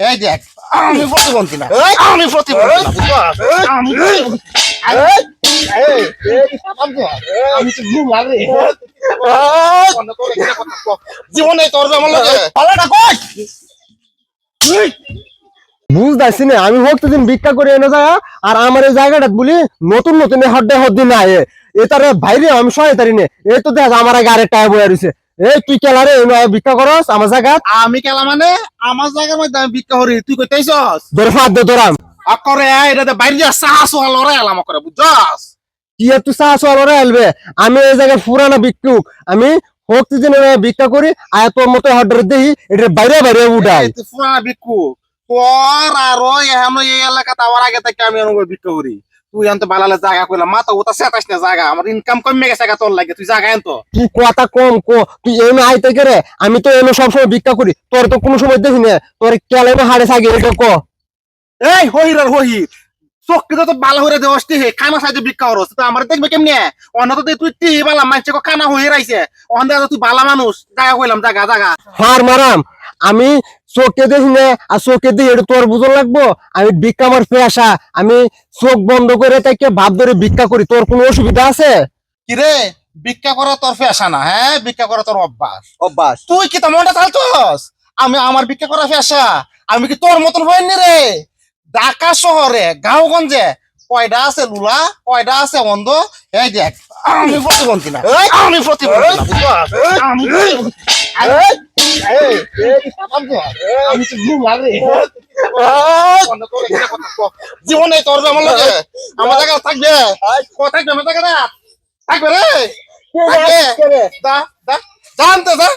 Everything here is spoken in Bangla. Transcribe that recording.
এই দেখ আমি প্রতিবন্ধী না। আমি প্রতিবন্ধী জীবনে তোর আমার লাগে পালাটা কই? বুঝতেছি না আমি হোক দিন ভিক্ষা করে এনে যায় আর আমার এই জায়গাটা বলি নতুন নতুন হড্ডে হদ্দি না এ। এটারে ভাইরে আমি সহায় তারি নে। এই তো দেখ আমার আগে আরেকটা বয়ে রয়েছে এই তুই কেলারে এই নয় ভিক্ষা করস আমার জায়গা আমি কেলা মানে? আমার জায়গার মধ্যে আমি ভিক্ষা করি। তুই কইতেছস ধরে হাত দে ধরাম। আকরে এটা বাইরে যা সাহস হল রে এলাম করে বুঝছস? কি এলবে আমি এই জায়গায় পুরানা ভিক্ষুক আমি ভিক্ষা করি আর তোর মতো হড্ডের দেখি এটা বাইরে বাইরে উঠাই। পুরানা ভিক্ষু। তোর আর এলাকাতে আমার আগে থেকে আমি ভিক্ষা করি। তুই আনতো বালালে জায়গা কইলাম মাথা ওটা সেটাস না জায়গা আমার ইনকাম কমে গেছে গা তোর লাগে তুই জায়গা আনতো তুই কথা কম কো তুই এনে আইতে গেলে আমি তো এনে সবসময় ভিক্ষা করি তোর তো কোনো সময় দেখি না তোর কেলেমে হাড়ে থাকি এটা ক। এই হহির আর হহির চোখকে তো ভালো হয়ে দেওয়াস হে খানা সাইজে ভিক্ষা করস তো আমার দেখবে কেমনে? অন্য তো তুই টি বালা মানছে খানা হয়ে রাইছে। অন্য তুই বালা মানুষ জায়গা কইলাম জায়গা জায়গা। হার মারাম আমি চোখে দেখি না আর চোখে দেখি এটা তোর বুঝন লাগবো? আমি ভিক্ষা আমার পেশা আমি চোখ বন্ধ করে তাকে ভাব ধরে ভিক্ষা করি তোর কোনো অসুবিধা আছে? কিরে ভিক্ষা করা তোর ফেসা না হ্যাঁ? ভিক্ষা করা তোর অভ্যাস। অভ্যাস। তুই কি তেমনটা চালছস আমি আমার ভিক্ষা করা ফেসা আমি কি তোর মতন হইনি রে? ঢাকা শহরে গাঁওগঞ্জে কয়টা আছে লুলা কয়টা আছে অন্ধ? এই দেখ আমি প্রতিবন্ধী না আমি প্রতিবন্ধী না। জীবনে তোর আমার লাগে। আমার জায়গা থাকবে। থাকবে? আমার জায়গা থাকবে রে? দা দা জানতে দা।